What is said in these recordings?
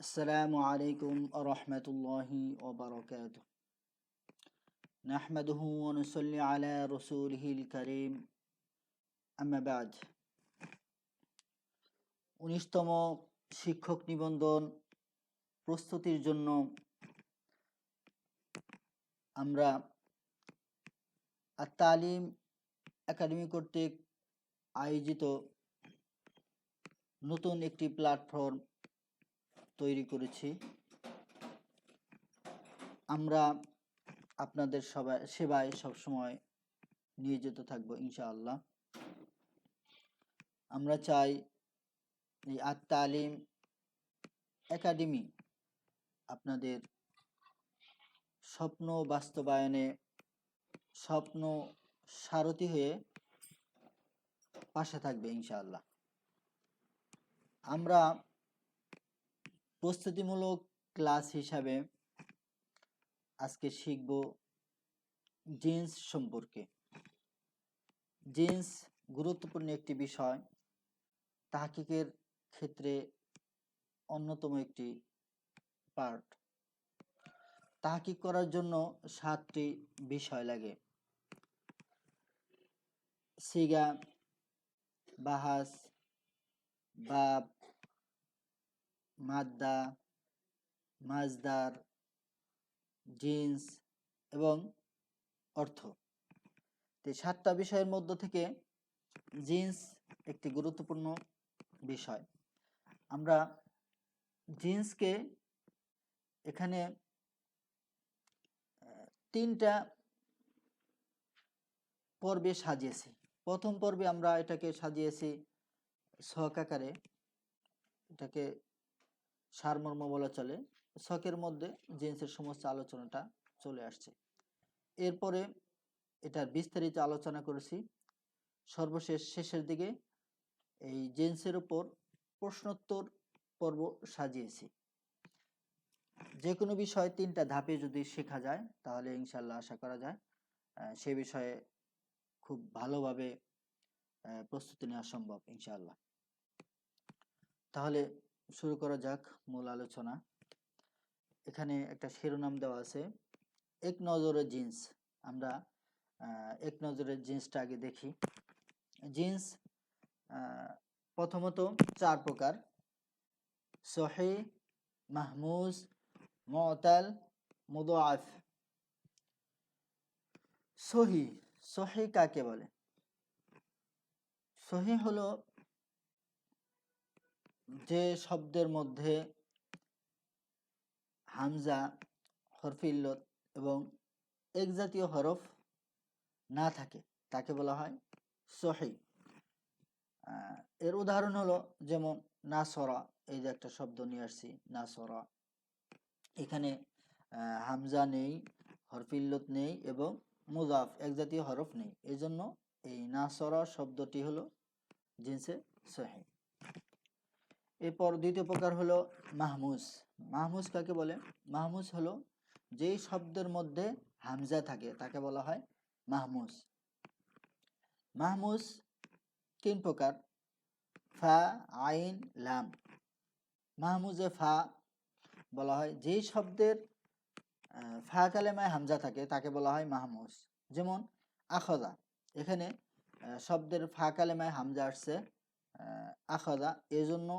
السلام عليكم ورحمة الله وبركاته نحمده ونصلي على رسوله الكريم أما بعد উনিশতম শিক্ষক নিবন্ধন প্রস্তুতির জন্য আমরা তালিম একাডেমি কর্তৃক আয়োজিত নতুন একটি প্ল্যাটফর্ম তৈরি করেছি। আমরা আপনাদের সবাই, সেবায় সবসময় নিয়োজিত থাকব, ইনশাআল্লাহ। আমরা চাই এই আত্মালিম একাডেমি আপনাদের স্বপ্ন বাস্তবায়নে, স্বপ্ন সারথি হয়ে পাশে থাকবে, ইনশাআল্লাহ। আমরা প্রস্তুতিমূলক ক্লাস হিসাবে আজকে শিখব জিন্স সম্পর্কে। জিন্স গুরুত্বপূর্ণ একটি বিষয়। তাহকিকের ক্ষেত্রে অন্যতম একটি পার্ট তাহকিক করার জন্য সাতটি বিষয় লাগে। সিগা, বাহাস বাব মাদ্দা, মাজদার, জিন্স এবং অর্থ। তো সাতটা বিষয়ের মধ্য থেকে জিন্স একটি গুরুত্বপূর্ণ বিষয়। আমরা জিন্সকে এখানে তিনটা পর্বে সাজিয়েছি। প্রথম পর্বে আমরা এটাকে সাজিয়েছি আকারে। এটাকে সারমর্ম বলা চলে। শখের মধ্যে জিন্সের সমস্ত আলোচনাটা চলে আসছে। এরপরে এটার বিস্তারিত আলোচনা করেছি। সর্বশেষ শেষের দিকে এই জিন্সের উপর প্রশ্নোত্তর পর্ব সাজিয়েছি। যে কোনো বিষয় তিনটা ধাপে যদি শেখা যায়, তাহলে ইনশাল্লাহ আশা করা যায় সে বিষয়ে খুব ভালোভাবে প্রস্তুতি নেওয়া সম্ভব ইনশাল্লাহ তাহলে শুরু করা যাক মূল আলোচনা। এখানে একটা শিরোনাম দেওয়া আছে, এক নজরে জিন্স। আমরা এক নজরের জিন্সটা আগে দেখি। জিন্স প্রথমত চার প্রকার। সহি, মাহমুজ, মতাল, মুদাফ। সহি সহি কাকে বলে? সহি হলো যে শব্দের মধ্যে হামজা, হরফিল্লত এবং এক জাতীয় হরফ না থাকে, তাকে বলা হয় সহি। এর উদাহরণ হলো যেমন নাসরা, এই যে একটা শব্দ নিয়ে আসছি, নাসরা। এখানে হামজা নেই, হরফিল্লত নেই এবং মুজাফ এক জাতীয় হরফ নেই। এই জন্য এই নাসরা শব্দটি হলো জিন্সে সহি। এরপর দ্বিতীয় প্রকার হলো মাহমুজ। মাহমুজ কাকে বলে? মাহমুজ হলো যেই শব্দের মধ্যে হামজা থাকে, তাকে বলা হয় মাহমুজ। মাহমুজ তিন প্রকার, ফা, আইন, লাম। মাহমুজে ফা বলা হয়, যেই শব্দের ফা কালেমায় হামজা থাকে, তাকে বলা হয় মাহমুজ। যেমন আখদা এখানে শব্দের ফা কালেমায় হামজা আসছে আখদা এজন্য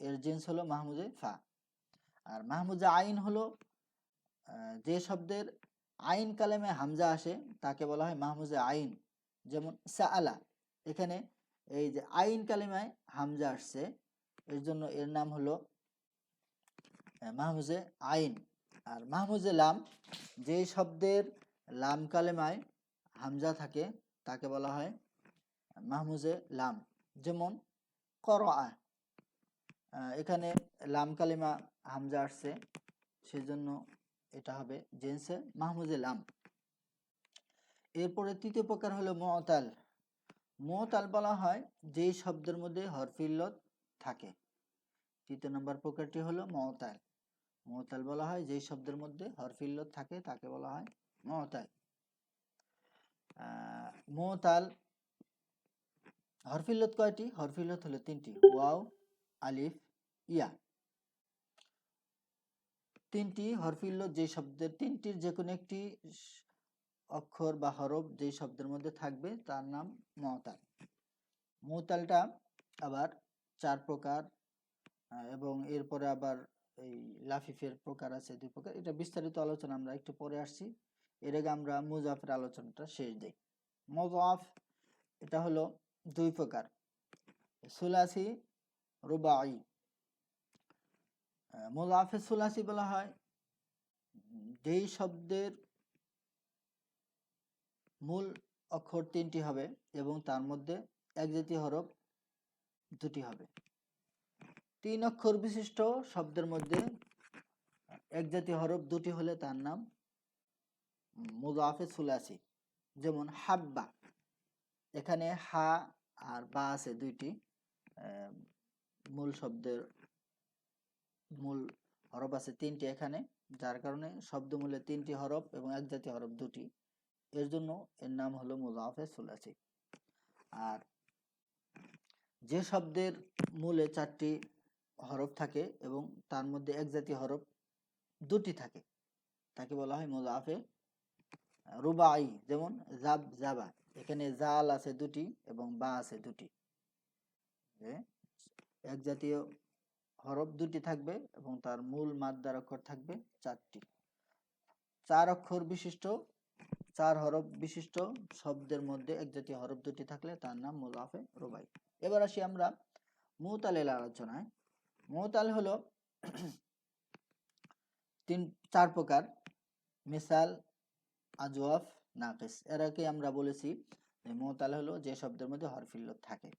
এর জিন্স হলো মাহমুজে ফা। আর মাহমুজে আইন হলো যে শব্দের আইন কালেমে হামজা আসে, তাকে বলা হয় মাহমুজে আইন। যেমন সাআলা, এখানে এই যে আইন কালেমায় হামজা আসছে, এর জন্য এর নাম হলো মাহমুজে আইন। আর মাহমুজে লাম, যে শব্দের লাম কালেমায় হামজা থাকে, তাকে বলা হয় মাহমুজে লাম। যেমন কর এখানে লাম কালিমা হামজা আসছে, সেজন্য এটা হবে জেন্সে মাহমুজে লাম। এরপরে তৃতীয় প্রকার হলো মতাল। মতাল বলা হয় যেই শব্দের মধ্যে হরফিল্লত থাকে। তৃতীয় নম্বর প্রকারটি হলো মতাল। মতাল বলা হয় যেই শব্দের মধ্যে হরফিল্লত থাকে, তাকে বলা হয় মতাল। মতাল হরফিল্লত কয়টি? হরফিল্লত হলো তিনটি। ওয়াও, আলিফ ইয়া তিনটি হরফিল্ল যে শব্দের, তিনটির যে কোনো একটি অক্ষর বা হরফ যে শব্দের মধ্যে থাকবে, তার নাম মতাল মতালটা আবার চার প্রকার এবং এরপরে আবার এই লাফিফের প্রকার আছে দুই প্রকার। এটা বিস্তারিত আলোচনা আমরা একটু পরে আসছি। এর আগে আমরা মুজাফের আলোচনাটা শেষ দিই। মজাফ, এটা হলো দুই প্রকার। সুলাসি, রুবাই। মোজাফে সুলাসি বলা হয়। যেই শব্দের মূল অক্ষর তিনটি হবে এবং তার মধ্যে এক জাতীয় হরফ দুটি হবে। তিন অক্ষর বিশিষ্ট শব্দের মধ্যে এক জাতীয় হরফ দুটি হলে তার নাম মুজাফে সুলাসি। যেমন হাব্বা, এখানে হা আর বা আছে দুইটি মূল শব্দের মূল হরফ আছে তিনটি এখানে, যার কারণে শব্দমূলে তিনটি হরফ এবং এক জাতীয় হরফ দুটি। এর জন্য এর নাম হলো মুজাফে সুলাসি। আর যে শব্দের মূলে চারটি হরফ থাকে এবং তার মধ্যে এক জাতীয় হরফ দুটি থাকে, তাকে বলা হয় মুজাফে রুবাই, যেমন জাব জাবা। এখানে জাল আছে দুটি এবং বা আছে দুটি। এক জাতীয় হরফ দুটি থাকবে এবং তার মূল মাদ্দার অক্ষর থাকবে চারটি। চার অক্ষর বিশিষ্ট, চার হরফ বিশিষ্ট শব্দের মধ্যে এক জাতীয় হরফ দুটি থাকলে তার নাম মুজাফে রুবাই। এবার আসি আমরা মুতালের আলোচনায়। মুতাল হলো তিন, চার প্রকার। মিসাল, আজওয়াফ, নাকিস। এর আগে আমরা বলেছি মোতাল হলো যে শব্দের মধ্যে হরফিল্লত থাকে।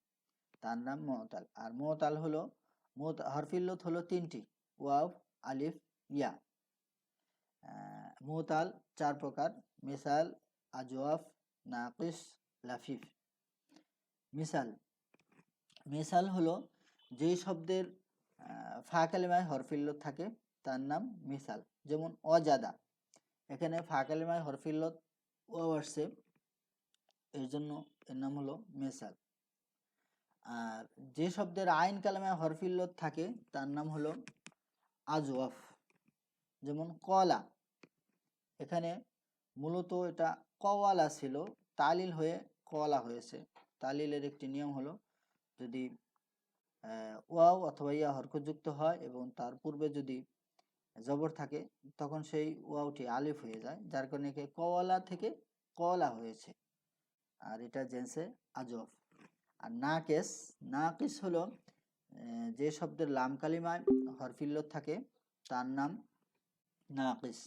তার নাম মোতাল। আর মোতাল হলো মোত হরফিল্লত হলো তিনটি। ওয়াও আলিফ ইয়া। মোতাল চার প্রকার। মিসাল আজওয়াফ নাকিস লাফিফ। মিসাল। মিসাল হলো যেই শব্দের আহ, ফা কালিমায় হরফিল্লত থাকে তার নাম মিসাল। যেমন অজাদা। এখানে ফা কালিমায় হরফিল্লত ও আসছে এর জন্য এর নাম হলো মিসাল। আর যে শব্দের আইন কালামায় হরফিল্লত থাকে, তার নাম হলো আজওয়াফ। যেমন কলা, এখানে মূলত এটা কওয়ালা ছিল, তালিল হয়ে কলা হয়েছে। তালিলের একটি নিয়ম হলো, যদি ওয়াও অথবা ইয়া হরকতযুক্ত হয় এবং তার পূর্বে যদি জবর থাকে, তখন সেই ওয়াওটি আলিফ হয়ে যায়, যার কারণে কওয়ালা থেকে কলা হয়েছে। আর এটা জেন্সে আজফ আর নাকেস, নাকিস হলো যে শব্দের লাম কালিমায় হরফিল্লত থাকে, তার নাম নাকিস।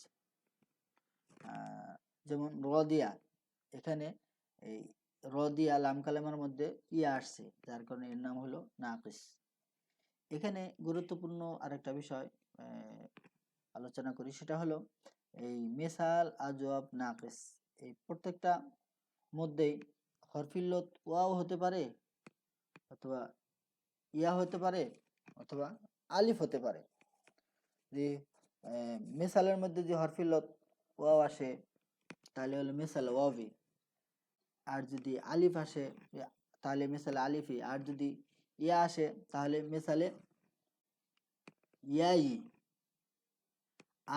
যেমন রদিয়া, এখানে এই রদিয়া লাম কালেমার মধ্যে ইয়া আসছে, যার কারণে এর নাম হলো নাকিস। এখানে গুরুত্বপূর্ণ আরেকটা বিষয় আলোচনা করি, সেটা হলো এই মেসাল আজওয়াব নাকিস। এই প্রত্যেকটা মধ্যেই হরফিল্লত ওয়াও হতে পারে অথবা ইয়া হতে পারে অথবা আলিফ হতে পারে। যে মেসালের মধ্যে যে হরফিল্লত ওয়াও আসে, তাহলে হলো মেসাল ওয়াবি আর যদি আলিফ আসে তাহলে মেসালে আলিফি। আর যদি ইয়া আসে, তাহলে মেসালে ইয়াই।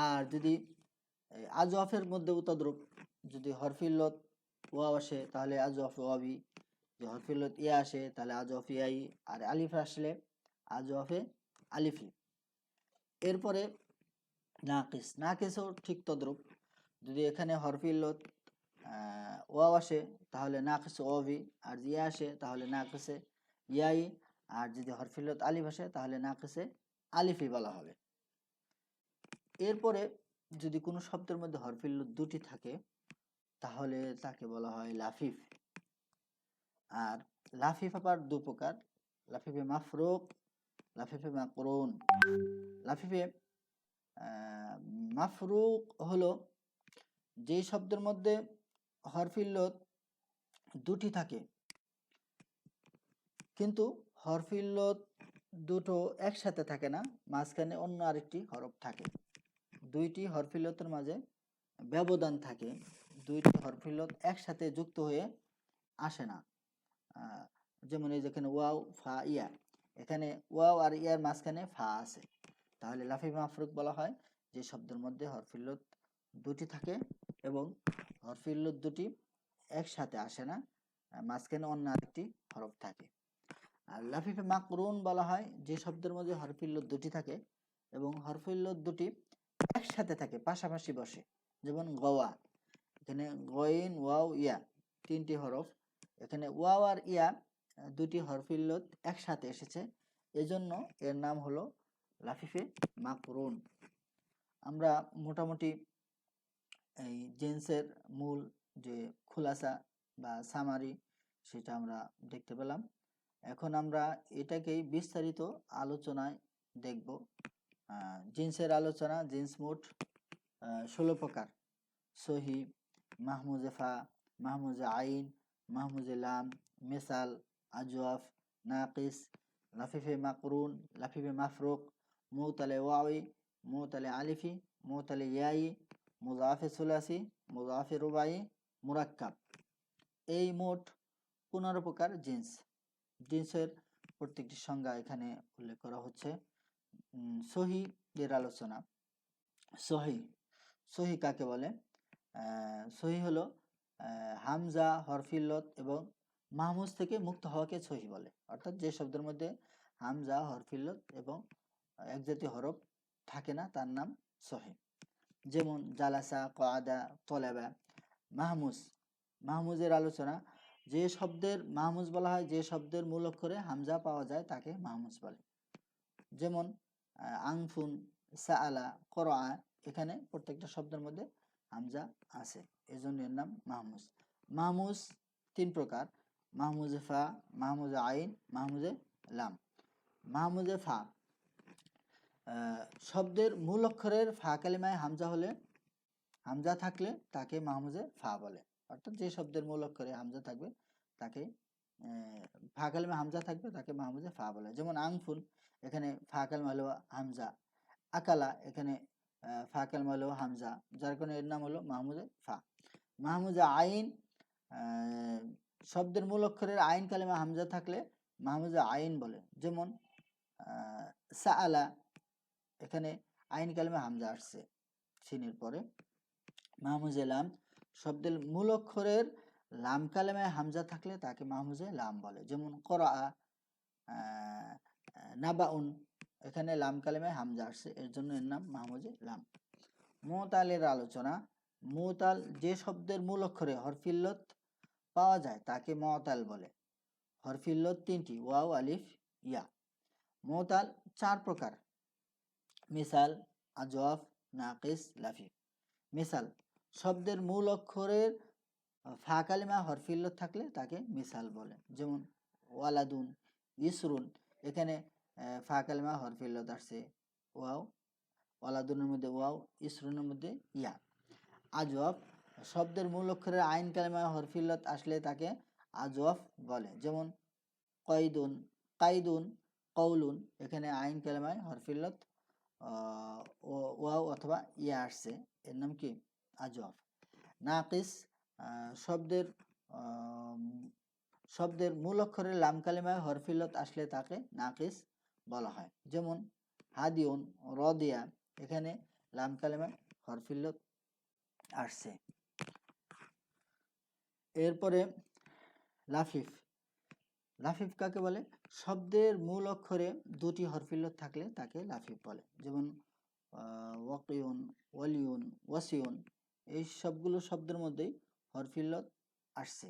আর যদি এই আজওয়াফের মধ্যে তদ্রুপ, যদি হরফিল্লত ওয়াও আসে তাহলে আজওয়াফ ওয়াবি। যদি হরফিল্লত ইয়া আসে তাহলে আজ অফ ইয়াই আর আলিফ আসলে আজওয়াফে আলিফি এরপরে নাকিস নাকিসও ঠিক তদ্রুপ। যদি এখানে হরফিল্লত আহ, ওয়াও আসে তাহলে নাকিস ওয়াবি। আর ইয়া আসে তাহলে নাকিসে ইয়াই। আর যদি হরফিল্লত আলিফ আসে তাহলে নাকিসে আলিফি বলা হবে। এরপরে যদি কোনো শব্দের মধ্যে হরফিল্লত দুটি থাকে তাহলে তাকে বলা হয় লাফিফ। আর লাফিফ আবার দু প্রকার, লাফিফে মাফরুক, লাফিফে মাকরুন। লাফিফে মাফরুক হলো যে শব্দের মধ্যে হরফিল্লত দুটি থাকে। কিন্তু হরফিল্লত দুটো একসাথে থাকে না, মাঝখানে অন্য আরেকটি হরফ থাকে। দুইটি হরফিল্লতের মাঝে ব্যবধান থাকে। দুইটি হরফিল্লত একসাথে যুক্ত হয়ে আসে না। যেমন এই যেখানে ওয়াও, ফা, ইয়া। এখানে ওয়াও আর ইয়ার মাঝখানে ফা আছে। তাহলে লাফি মাফরুক বলা হয় যে শব্দের মধ্যে হরফিল্লত দুটি থাকে এবং হরফিল্লত দুটি একসাথে আসে না মাঝখানে অন্য আরেকটি হরফ থাকে। আর লাফিফে মাকরুন বলা হয় যে শব্দের মধ্যে হরফিল্লত দুটি থাকে এবং হরফিল্লত দুটি একসাথে থাকে, পাশাপাশি বসে। যেমন গোয়া এখানে গইন ওয়াও ইয়া তিনটি হরফ। এখানে ওয়াও আর ইয়া দুটি হরফিল্লত একসাথে এসেছে। এজন্য এর নাম হলো লাফিফে মাকরুন। আমরা মোটামুটি এই জেন্সের মূল যে খুলাসা বা সামারি সেটা আমরা দেখতে পেলাম। এখন আমরা এটাকেই বিস্তারিত আলোচনায় দেখব। জিন্সের আলোচনা, জিন্স মোট ষোলো প্রকার। সহি মাহমুজে ফা, মাহমুজে আইন, মাহমুজে লাম, মেসাল, আজওয়াফ, নাকিস, লাফিফে মাকরুন, লাফিফে মাফরুক, মৌতালে ওয়াই মৌতালে আলিফি, মৌতালে ইয়াই, মুজাফে সুলাসি, মুজাফে রুবাই, মুরাক্কাব। এই মোট পনেরো প্রকার জিন্স। জিন্সের প্রত্যেকটি সংজ্ঞা এখানে উল্লেখ করা হচ্ছে। সহি এর আলোচনা। সহি। সহি কাকে বলে? সহি হলো হামজা, হরফিল্লত এবং মাহমুজ থেকে মুক্ত হওয়াকে সহি বলে। অর্থাৎ যে শব্দের মধ্যে হামজা, হরফিল্লত এবং এক জাতীয় হরফ থাকে না, তার নাম সহি। যেমন জালাসা, কআদা, তলেবা, মাহমুজ। মাহমুজের আলোচনা, যে শব্দের মাহমুজ বলা হয়, যে শব্দের মূল অক্ষরে হামজা পাওয়া যায়, তাকে মাহমুজ বলে। যেমন আংফুন, সাআলা, করআ, এখানে প্রত্যেকটা শব্দের মধ্যে হামজা আছে। এজন্য এর নাম মাহমুজ। মাহমুজ তিন প্রকার। মাহমুজে ফা, মাহমুজে আইন, মাহমুজে লাম। মাহমুজে ফা শব্দের মূল অক্ষরের ফা কালিমায় হামজা হলে, হামজা থাকলে তাকে মাহমুজে ফা বলে। অর্থাৎ যে শব্দের মূল অক্ষরে হামজা থাকবে, তাকে ফা কালিমা হামজা থাকবে, তাকে মাহমুজে ফা বলে। যেমন আংফুন এখানে ফা কালিমা হলো হামজা। আকালা, এখানে আহ, ফা কালিমা হামজা যার কারণে এর নাম হলো মাহমুজে ফা। মাহমুজে আইন শব্দের মূল অক্ষরের আইন কালিমা হামজা থাকলে মাহমুজে আইন বলে। যেমন সাআলা এখানে আইন কালিমা হামজা আসছে সিনের পরে। মাহমুজে লাম শব্দের মূল অক্ষরের লাম কালেমায় হামজা থাকলে তাকে মাহমুজে লাম বলে। যেমন করা নাবাউন এখানে লাম কালেমায় হামজা আসছে, এর জন্য এর নাম মাহমুজে লাম। মোতালের আলোচনা, মোতাল যে শব্দের মূল অক্ষরে হরফিল্লত পাওয়া যায়, তাকে মতাল বলে। হরফিল্লত তিনটি, ওয়াও, আলিফ, ইয়া। মোতাল চার প্রকার। মিসাল, আজওয়াফ, নাকিস লাফিফ মিসাল, শব্দের মূল অক্ষরের ফা কালিমা হরফিল্লত থাকলে তাকে মিসাল বলে। যেমন, ওয়ালাদুন, ইসরুন, এখানে ফা কালিমা হরফিল্লত আসছে। ওয়াও। ওয়ালাদুনের মধ্যে ওয়াও, ইসরুনের মধ্যে ইয়া। আজওয়াফ শব্দের মূল অক্ষরের আইন কালিমা হরফিল্লত আসলে তাকে আজওয়াফ বলে। যেমন কয়দুন কাইদুন কৌলুন এখানে আইন কালিমায় হরফিল্লত ওয়াও অথবা ইয়া আসছে। এর নাম কি? আজওয়াফ নাকিস শব্দের শব্দের মূল অক্ষরের লাম কালিমায় হরফিলত আসলে তাকে নাকিস বলা হয়। যেমন, হাদিউন, রদিয়া, এখানে লাম কালিমায় হরফিলত আসছে। এরপরে লাফিফ। লাফিফ কাকে বলে? শব্দের মূল অক্ষরে দুটি হরফিলত থাকলে তাকে লাফিফ বলে। যেমন ওয়াকিউন, ওয়ালিউন, ওয়াসিউন, এই সবগুলো শব্দের মধ্যেই হরফিল্লত আসছে।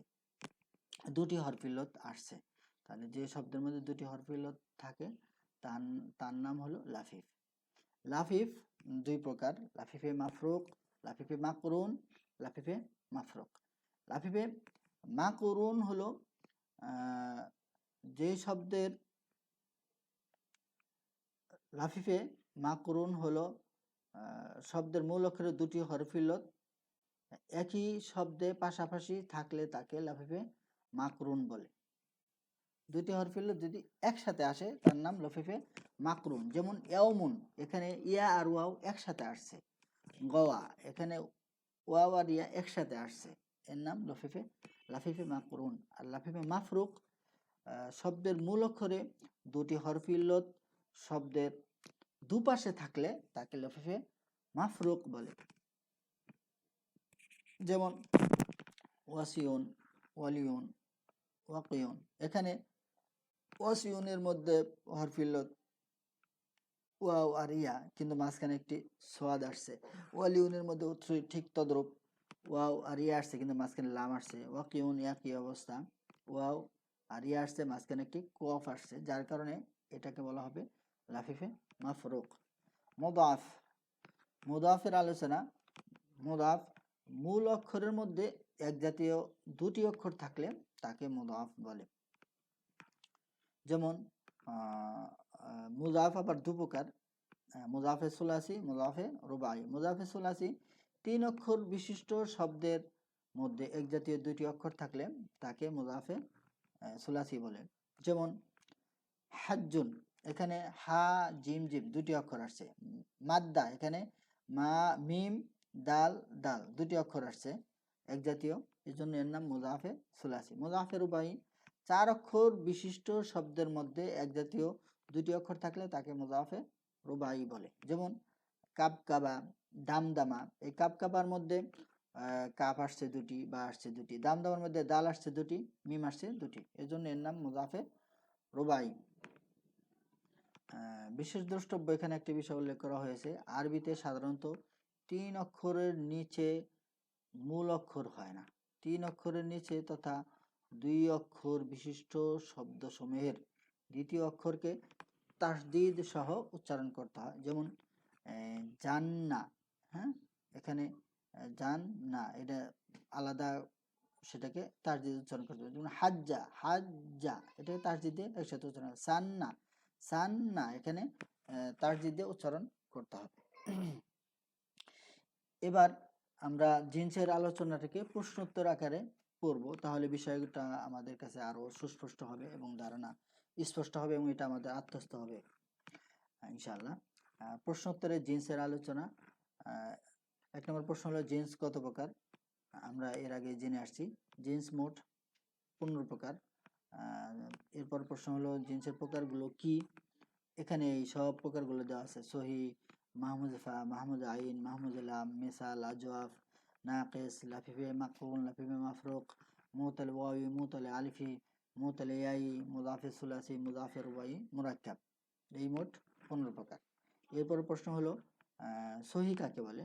দুটি হরফিল্লত আসছে। তাহলে যে শব্দের মধ্যে দুটি হরফিল্লত থাকে তার তার নাম হলো লাফিফ। লাফিফ দুই প্রকার, লাফিফে মাফরুক, লাফিফে মাকরুন, লাফিফে মাফরুক। লাফিফে মাকরুন হলো যে শব্দের, লাফিফে মাকরুন হলো শব্দের মূল অক্ষরে দুটি হরফিলত একই শব্দে পাশাপাশি থাকলে তাকে লাফিফে মাকরুন বলে। দুটি হরফিলত যদি একসাথে আসে, তার নাম লফিফে মাকরুন যেমন ইয়াউমুন, এখানে ইয়া আর ওয়াও একসাথে আসছে। গোয়া এখানে ওয়াও আর ইয়া একসাথে আসছে। এর নাম লফিফে, লাফিফে মাকরুন। আর লাফিফে মাফরুক শব্দের মূল অক্ষরে দুটি হরফিল্লত শব্দের দুপাশে থাকলে তাকে লফিফে মাফরুক বলে। যেমন ওয়াসিউন, ওয়ালিউন, ওয়াকিউন। এখানে ওয়াসিউনের মধ্যে হরফিল্লত ওয়াও আর ইয়া, কিন্তু মাঝখানে একটি সোয়াদ আসছে। ওয়ালিউনের মধ্যে ঠিক তদ্রুপ। ওয়াও আর ইয়া আসছে, কিন্তু মাঝখানে লাম আসছে। ওয়াকিউন ইয়া কি অবস্থা? ওয়াও আর ইয়া আসছে, মাঝখানে একটি কফ আসছে, যার কারণে এটাকে বলা হবে লাফিফে মাফরুক। মোদাফ, মোদাফের আলোচনা, মোদাফ মূল অক্ষরের মধ্যে এক জাতীয় দুটি অক্ষর থাকলে তাকে মোদাফ বলে। যেমন মুজাফ আবার দু প্রকার আহ, মুজাফে সুলাসি মুজাফে রুবাই মুজাফে সুলাসি তিন অক্ষর বিশিষ্ট শব্দের মধ্যে এক জাতীয় দুটি অক্ষর থাকলে তাকে মুজাফে সুলাসি বলে। যেমন হাজ্জুন এখানে হা জিম জিম দুটি অক্ষর আসছে। মাদ্দা এখানে মা মিম দাল দাল দুটি অক্ষর আসছে এক জাতীয়। এই জন্য এর নাম মুজাফে সুলাসি। মুজাফে রুবাই চার অক্ষর বিশিষ্ট শব্দের মধ্যে এক জাতীয় দুটি অক্ষর থাকলে তাকে মুজাফে রুবাই বলে। যেমন কাপ কাবা দাম দামা এই কাপ কাবার মধ্যে কাপ আসছে দুটি, বা আসছে দুটি। দাম দামার মধ্যে দাল আসছে দুটি, মিম আসছে দুটি। এই জন্য এর নাম মুজাফে রুবাই। বিশেষ দ্রষ্টব্য এখানে একটি বিষয় উল্লেখ করা হয়েছে। আরবিতে সাধারণত তিন অক্ষরের নিচে মূল অক্ষর হয় না। তিন অক্ষরের নিচে তথা দুই অক্ষর বিশিষ্ট শব্দসমূহের দ্বিতীয় অক্ষরকে তাসদিদ সহ উচ্চারণ করতে হয়। যেমন জান্না হ্যাঁ? এখানে জান না এটা আলাদা সেটাকে তাসদিদ উচ্চারণ করতে হবে যেমন, হাজ্জা হাজ্জা, এটাকে তাসদিদ দিয়ে একসাথে উচ্চারণ। সান্না সান্না, এখানে তাসদিদ দিয়ে উচ্চারণ করতে হবে। এবার আমরা জিন্সের আলোচনাটাকে প্রশ্নোত্তর আকারে পড়ব তাহলে বিষয়টা আমাদের কাছে আরও সুস্পষ্ট হবে এবং ধারণা স্পষ্ট হবে এবং এটা আমাদের আত্মস্থ হবে ইনশাল্লাহ ইনশাআল্লাহ। আহ, প্রশ্নোত্তরে জিন্সের আলোচনা। এক নম্বর প্রশ্ন হলো জিন্স কত প্রকার? আমরা এর আগে জেনে আসছি জিন্স মোট পনেরো প্রকার। এরপর প্রশ্ন হলো জিন্সের প্রকারগুলো কি? এখানে এই সব প্রকারগুলো দেওয়া আছে সহি মাহমুদ ফা মাহমুদ আইন মাহমুদ আলাম মেসাল আজওয়াফ নাকিস লাফিফে মাকফুল লাফিফে মাফরুক মুতাল ওয়াই মুতাল আলিফি মুতাল ইয়াই মুদাফে সুলাসি মুদাফে রুবাই মুরাক্কাব এই মোট পনেরো প্রকার। এরপর প্রশ্ন হলো সহি কাকে বলে?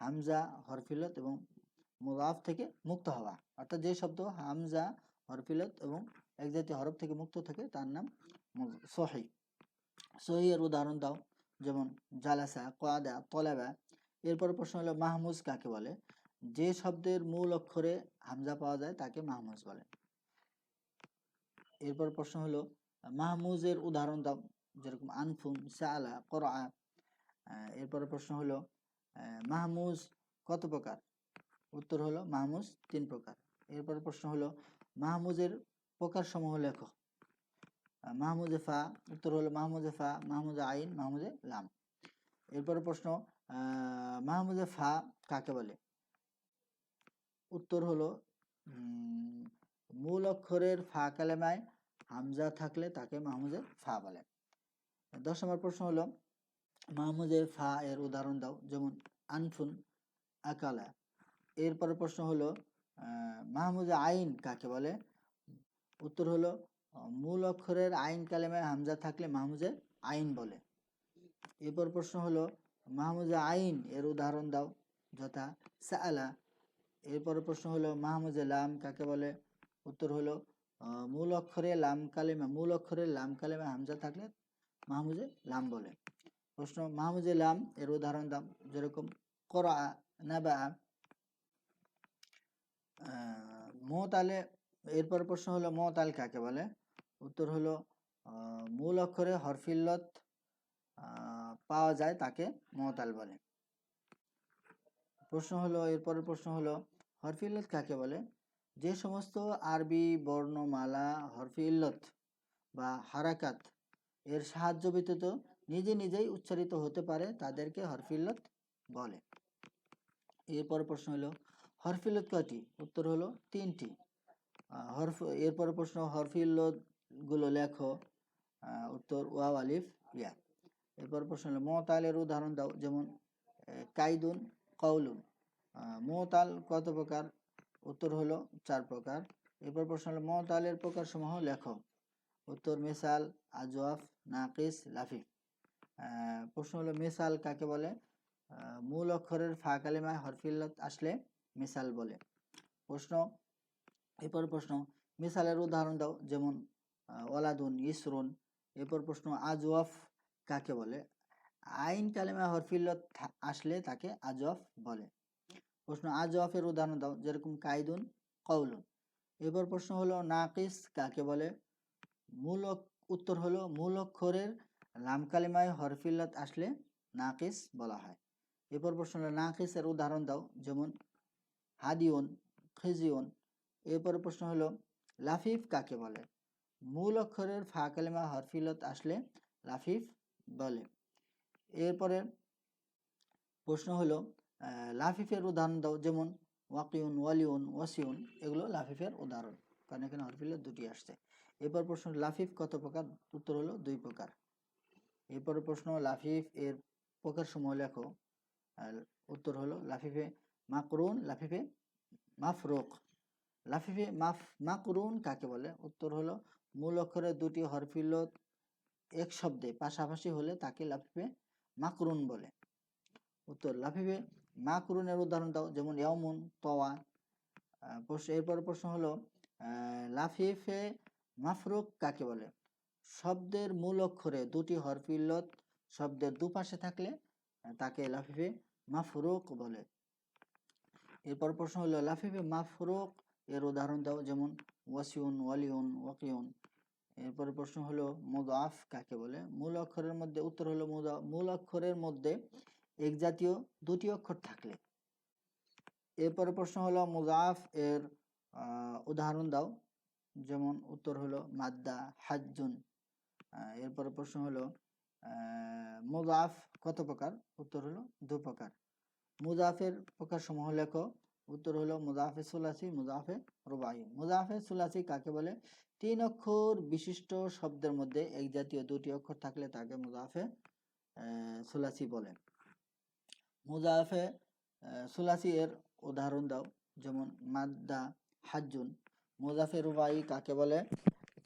হামজা হরফিলত এবং মুদাফ থেকে মুক্ত হওয়া। অর্থাৎ যে শব্দ হামজা হরফিলত এবং এক জাতীয় হরফ থেকে মুক্ত থাকে, তার নাম সহি। সহি এর উদাহরণ দাও, যেমন জালাসা কোয়াদা তলাবা। এরপর প্রশ্ন হলো, মাহমুজ কাকে বলে? যে শব্দের মূল অক্ষরে হামজা পাওয়া যায় তাকে মাহমুজ বলে। এরপর প্রশ্ন হলো, মাহমুজের উদাহরণ দাও, যেরকম আনফুন সালা করা এরপর প্রশ্ন হলো মাহমুজ কত প্রকার? উত্তর হলো, মাহমুজ তিন প্রকার। এরপর প্রশ্ন হলো, মাহমুজের প্রকার সমূহ লেখো। মাহমুজে ফা, উত্তর হলো, মাহমুজে ফা, মাহমুজে আইন, মাহমুজে লাম। এরপর প্রশ্ন মাহমুজে ফা কাকে বলে? উত্তর হলো মূল অক্ষরের ফা কালেমায় হামজা থাকলে তাকে মাহমুজে ফা বলে। দশ নম্বর প্রশ্ন হলো মাহমুজে ফা এর উদাহরণ দাও, যেমন আনফুন আকালা। এরপরের প্রশ্ন হলো মাহমুজে আইন কাকে বলে? উত্তর হলো, মূল অক্ষরের আইন কালেমায় হামজা থাকলে মাহমুজে আইন বলে। এরপর প্রশ্ন হলো মাহমুজে আইন এর উদাহরণ দাও, যথা সাআলা এরপর প্রশ্ন হলো মাহমুজে লাম কাকে বলে? উত্তর হলো মূল অক্ষরে লাম কালেমা, মূল অক্ষরে লাম কালেমা হামজা থাকলে মাহমুজে লাম বলে। প্রশ্ন মাহমুজে লাম এর উদাহরণ দাম যেরকম, করা, নাবা মোতালে এরপর প্রশ্ন হলো মোতাল কাকে বলে? উত্তর হলো মূল অক্ষরে হরফিল্লত পাওয়া যায় তাকে মোতাল বলে। প্রশ্ন হলো, এরপরের প্রশ্ন হলো হরফি ইল্লত কাকে বলে? যে সমস্ত আরবি বর্ণমালা হরফি ইল্লত বা হারাকাত এর সাহায্য ব্যতীত নিজে নিজেই উচ্চারিত হতে পারে তাদেরকে হরফি ইল্লত বলে। এরপর প্রশ্ন হলো হরফি ইল্লত কয়টি? উত্তর হলো তিনটি। হরফ, এরপর প্রশ্ন হরফি ইল্লতগুলো লেখো উত্তর ওয়াও, আলিফ, ইয়া। এরপর প্রশ্ন হলো, মতালের উদাহরণ দাও, যেমন কাইদুন কৌলুন মোতাল কত প্রকার? উত্তর হলো চার প্রকার। এরপর প্রশ্ন হলো মোতালের প্রকার সমূহ লেখো। উত্তর, মিসাল, আজওয়াফ, নাকিস লাফিফ প্রশ্ন হলো, মিসাল কাকে বলে? মূল অক্ষরের ফা কালিমায় হরফিল্লত আসলে মিসাল বলে। প্রশ্ন, এরপর প্রশ্ন, মিসালের উদাহরণ দাও, যেমন ওলাদুন ইসরুন। এরপর প্রশ্ন, আজওয়াফ কাকে বলে? আইন কালিমা হরফিল্লত আসলে তাকে আজওয়াফ বলে। প্রশ্ন আজওয়াফের উদাহরণ দাও। যেরকম কাইদুন কৌলুন এরপর প্রশ্ন হলো, নাকিস কাকে বলে? মূল উত্তর হলো মূল অক্ষরের লাম কালিমায় হরফিল্লাত আসলে নাকিস বলা হয়। এরপর প্রশ্ন হলো, নাকিসের উদাহরণ দাও। যেমন, হাদিউন, খিজিউন। এরপর প্রশ্ন হলো, লাফিফ কাকে বলে? মূল অক্ষরের ফা কালিমা হরফিলত আসলে লাফিফ বলে। এরপরে প্রশ্ন হলো লাফিফের উদাহরণ দাও, যেমন ওয়াকিউন, ওয়ালিউন, ওয়াসিউন, এগুলো লাফিফের উদাহরণ। কারণ এখানে হরফিলত দুটি আসছে। এরপর প্রশ্ন, লাফিফ কত প্রকার? উত্তর হলো দুই প্রকার। এরপর প্রশ্ন, লাফিফ এর প্রকার সমূহ লেখো। উত্তর হলো লাফিফে মাকরুন, লাফিফে মাফরুক। লাফিফে মাফ, মাকরুন কাকে বলে? উত্তর হলো মূল অক্ষরে দুটি হরফিলত এক শব্দে, পাশাপাশি হলে তাকে লাফিফে মাকরুন বলে। উত্তর, লাফিফে মাকরুনের উদাহরণ দাও, যেমন ইয়ামুন তওয়া। প্রশ্ন, এরপর প্রশ্ন হলো লাফিফে মাফরুক কাকে বলে? শব্দের মূল অক্ষরে দুটি হরফিলত শব্দের দুপাশে থাকলে তাকে লাফিফে মাফরুক বলে। এরপর প্রশ্ন হলো, লাফিফে মাফরুক এর উদাহরণ দাও, যেমন ওয়াসিউন, ওয়ালিউন, ওয়াকিউন। এরপর প্রশ্ন হলো, মুদাফ কাকে বলে? মূল অক্ষরের মধ্যে, উত্তর হলো মুদা- মূল অক্ষরের মধ্যে এক জাতীয় দুটি অক্ষর থাকলে। এরপরে প্রশ্ন হলো মুজাফ এর উদাহরণ দাও। যেমন উত্তর হলো মাদ্দা হাজ্জুন। আহ, এরপরে প্রশ্ন হলো মুজাফ কত প্রকার? উত্তর হলো দু প্রকার। মুজাফের প্রকার সমূহ লেখো। উত্তর হলো মুজাফে সুলাসি মুজাফে রুবাই। মুজাফে সুলাসি কাকে বলে? তিন অক্ষর বিশিষ্ট শব্দের মধ্যে এক জাতীয় দুটি অক্ষর থাকলে তাকে মুজাফে সুলাসি বলে। মুজাফে সুলাসি এর উদাহরণ দাও। যেমন মাদ্দা, হাজ্জুন। মুজাফে রুবাই কাকে বলে?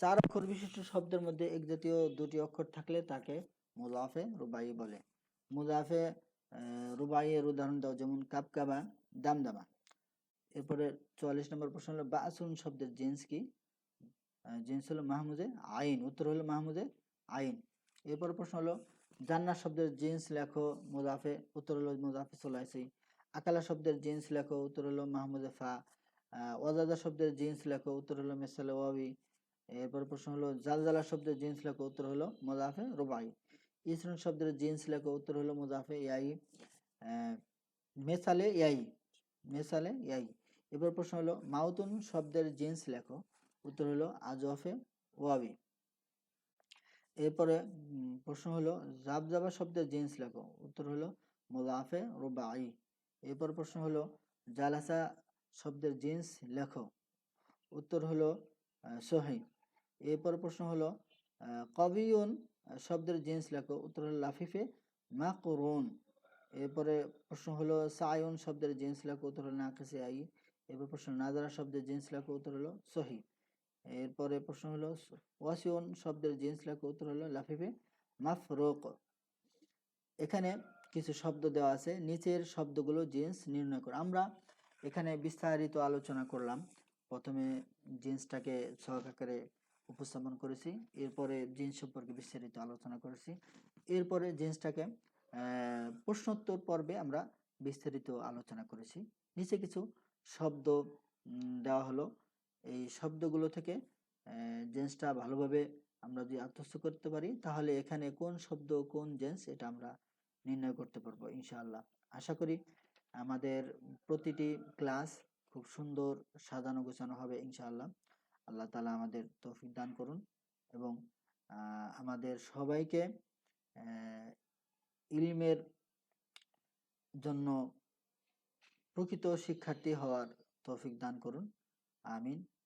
চার অক্ষর বিশিষ্ট শব্দের মধ্যে এক জাতীয় দুটি অক্ষর থাকলে তাকে মুজাফে রুবাই বলে। মুজাফে রুবাই এর উদাহরণ দাও। যেমন কাপকাবা দামদামা। এরপরে চুয়াল্লিশ নম্বর প্রশ্ন হলো, বাসুন শব্দের জিন্স কি? জিন্স হলো মাহমুদে আইন। উত্তর হলো মাহমুদে আইন। এরপর প্রশ্ন হলো জান্নাত শব্দের জিন্স লেখো, মুজাফে, উত্তর হলো মুজাফে সোলাইসি আকালা শব্দের জিন্স লেখো, উত্তর হলো মাহমুদে ফা। ওয়াজাদা শব্দের জিন্স লেখো, উত্তর হলো মেসালে ওয়াবি। এরপর প্রশ্ন হলো, জালজালা শব্দের জিন্স লেখো, উত্তর হলো মুজাফে রুবাই। ইসরুন শব্দের জিন্স লেখো, উত্তর হলো মুজাফে ইয়াই। মেসালে ইয়াই মেসালে ইয়াই। এবার প্রশ্ন হলো, মাউতুন শব্দের জিন্স লেখো, উত্তর হলো আজফে ওয়াবি। এরপরে প্রশ্ন হলো জাবজাবা শব্দের জিন্স লেখো। উত্তর হলো মুজাফে রুবাই। এরপর প্রশ্ন হলো জালাসা শব্দের জিন্স লেখো? উত্তর হলো আহ, এরপর প্রশ্ন হলো কবিউন শব্দের জিন্স লেখো? উত্তর হলো লাফিফে মাকরুন। এরপরে প্রশ্ন হলো সায়ুন শব্দের জিন্স লেখো? উত্তর হলো নাকিসে আই এরপর প্রশ্ন নাজারা শব্দের জিন্স লেখো? উত্তর হলো সহি। এরপরে প্রশ্ন হলো, ওয়াসিউন শব্দের জিন্স লেখো। উত্তর হলো, লাফিফে মাফরুক। এখানে কিছু শব্দ দেওয়া আছে। নিচের শব্দগুলো জিন্স নির্ণয় করো। আমরা এখানে বিস্তারিত আলোচনা করলাম। প্রথমে জিন্সটাকে ছক আকারে উপস্থাপন করেছি, এরপরে জিন্স সম্পর্কে বিস্তারিত আলোচনা করেছি। এরপরে জিন্সটাকে প্রশ্নোত্তর পর্বে আমরা বিস্তারিত আলোচনা করেছি। নিচে কিছু শব্দ দেওয়া হলো। এই শব্দগুলো থেকে জিন্সটা ভালোভাবে আমরা যদি আত্মস্থ করতে পারি, তাহলে এখানে কোন শব্দ, কোন জেন্স এটা আমরা নির্ণয় করতে পারব, ইনশাআল্লাহ। আশা করি আমাদের প্রতিটি ক্লাস খুব সুন্দর সাজানো গোছানো হবে, ইনশাআল্লাহ। আল্লাহ তালা আমাদের তৌফিক দান করুন এবং আমাদের সবাইকে ইলমের জন্য প্রকৃত শিক্ষার্থী হওয়ার তৌফিক দান করুন। আমিন।